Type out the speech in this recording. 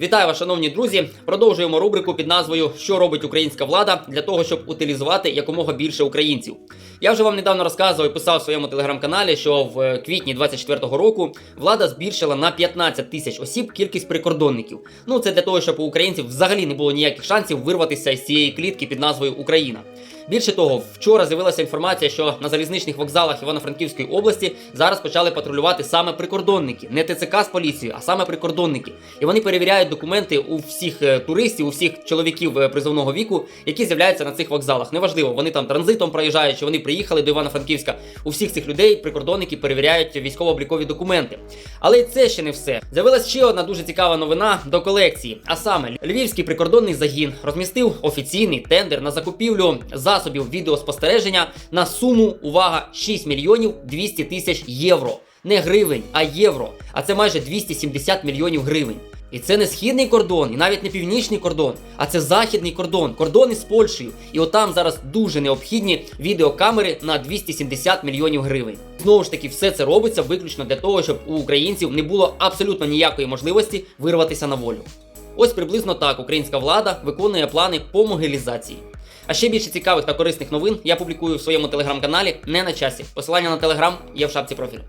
Вітаю вас, шановні друзі. Продовжуємо рубрику під назвою Що робить українська влада для того, щоб утилізувати якомога більше українців. Я вже вам недавно розказував і писав в своєму телеграм-каналі, що в е, квітні 24-го року влада збільшила на 15 тисяч осіб кількість прикордонників. Ну це для того, щоб у українців взагалі не було ніяких шансів вирватися з цієї клітки під назвою Україна. Більше того, вчора з'явилася інформація, що на залізничних вокзалах Івано-Франківської області зараз почали патрулювати саме прикордонники, не ТЦК з поліцією, а саме прикордонники. І вони перевіряють документи у всіх е, туристів, у всіх чоловіків е, призовного віку, які з'являються на цих вокзалах. Неважливо, вони там транзитом проїжджають, чи вони приїхали до Івано-Франківська. У всіх цих людей прикордонники перевіряють військово-облікові документи. Але це ще не все. З'явилася ще одна дуже цікава новина до колекції. А саме, Львівський прикордонний загін розмістив офіційний тендер на закупівлю засобів відеоспостереження на суму, увага, 6 мільйонів 200 тисяч євро. Не гривень, а євро. А це майже 270 мільйонів гривень. І це не східний кордон, і навіть не північний кордон, а це західний кордон, кордон із Польщею. І отам зараз дуже необхідні відеокамери на 270 мільйонів гривень. Знову ж таки, все це робиться виключно для того, щоб у українців не було абсолютно ніякої можливості вирватися на волю. Ось приблизно так українська влада виконує плани по могилізації. А ще більше цікавих та корисних новин я публікую в своєму телеграм-каналі не на часі. Посилання на телеграм є в шапці профілю.